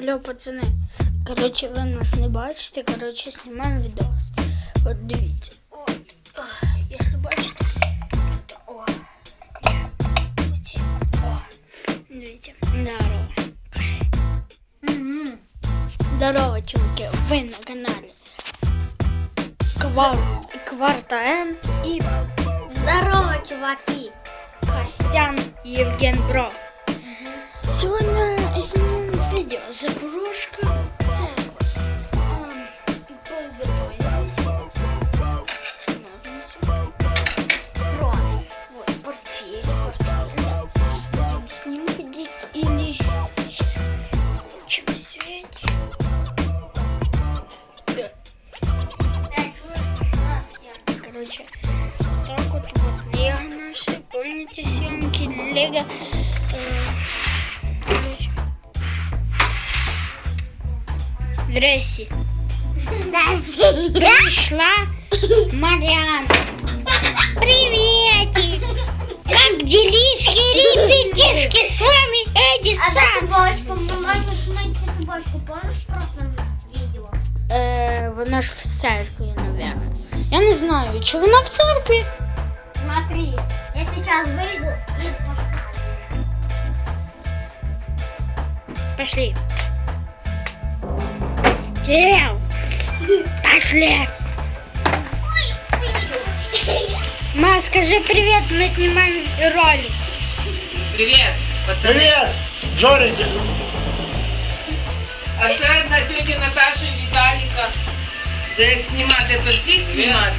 Алло, пацани. Коротше, ви нас не бачите, коротше, знімаємо відос. От дивіться. От. Ох, Якщо бачите, то о. є. Оці. О. Дивіться. Здорово. Угу. Здорово, чуваки. Ви на каналі. Квар... Кварта М і Здорово, чуваки. Костян Євген Бро. Сегодня снимем видео. Ножницы. Брони. Вот, портфель. Портфель, да. Будем с ним ходить или... Чем. Короче, так вот, вот Лего наши, помните съемки Лего? Здрасте. Пришла Марьяна. Приветик. Как делишки, ребятишки, с вами А Эдисон. табачку, мы можем посмотреть табачку, помнишь в прошлом видео? Э, вона ж в наверное. Я не знаю, чи вона в церкві? Смотри, я сейчас выйду и покажу. Пошли. Кирилл, пошли. Ма, скажи привет, мы снимаем ролик. Привіт, пацани. Привіт, Жорики! А ще на тьоті Наташу і Віталіка. Вже як знімати, то всіх знімати.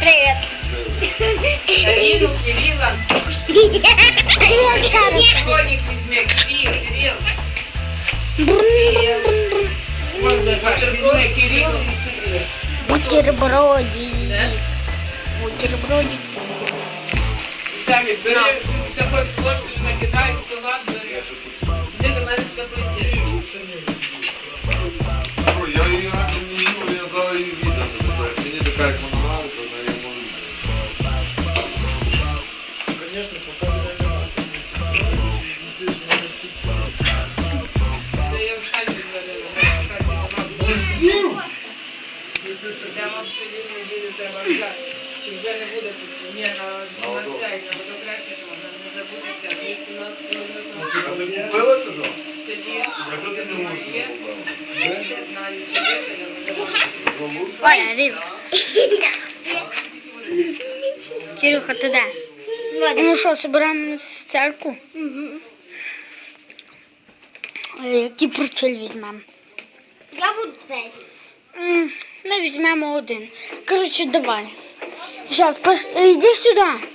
Привет. Каріну, Кирила. Привет, Шарик. Коник візьме, Кирил, Кирил. Брун-брун-брун-брун. Можна візьме Кирил і Кирил. Бутерброди. Да? Бутерброди. Віталік, бери, ти хоч ложку накидай, в салат бери. Ти до мене заплатиш. Ну, я її раніше не їв, я зараз її віддам. Тобто, Мені вже не буде тут? Ні, на, на цей, на водохрещі, вона не забудеться. 18 А ти купила чужого? Сидіть. А що ти не можеш Є? Не знаю, чи є, я не забудеться. Оля, Рим. Кирюха, ты да? Ну что, собираемся в церкву? Е, Який портфель візьмемо? Я буду. М, Ми візьмемо один. Коротше, давай. Зараз, пош... е, йди сюди.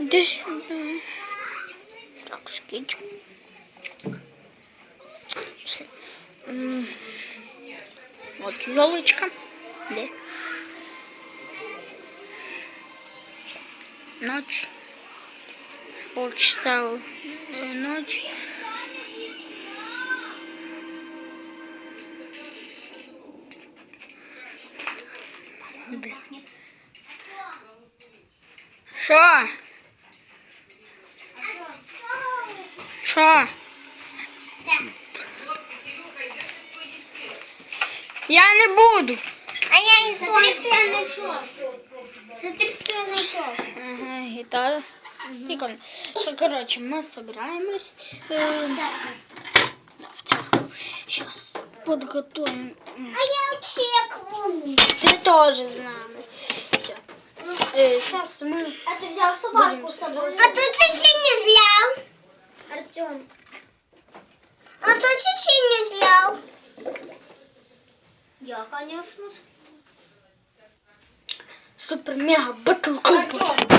Іди сюди. Так, скічку. Все. М, От елочка. Де? Ночь. Полчаса е, ночь. Що? Що? Я не буду. А я не Смотри, что я нашел. Смотри, что я нашел. Ага, гитара. Прикольно. Короче, мы собираемся э, Да. Подготовим. А я чекну. Ты тоже с нами. Всё. Э, сейчас мы... А ты взял собаку с тобой? А ты чуть-чуть не взял. Артем. А ты чуть-чуть не взял. Я, конечно. Супер-мега батл кубок. Артем,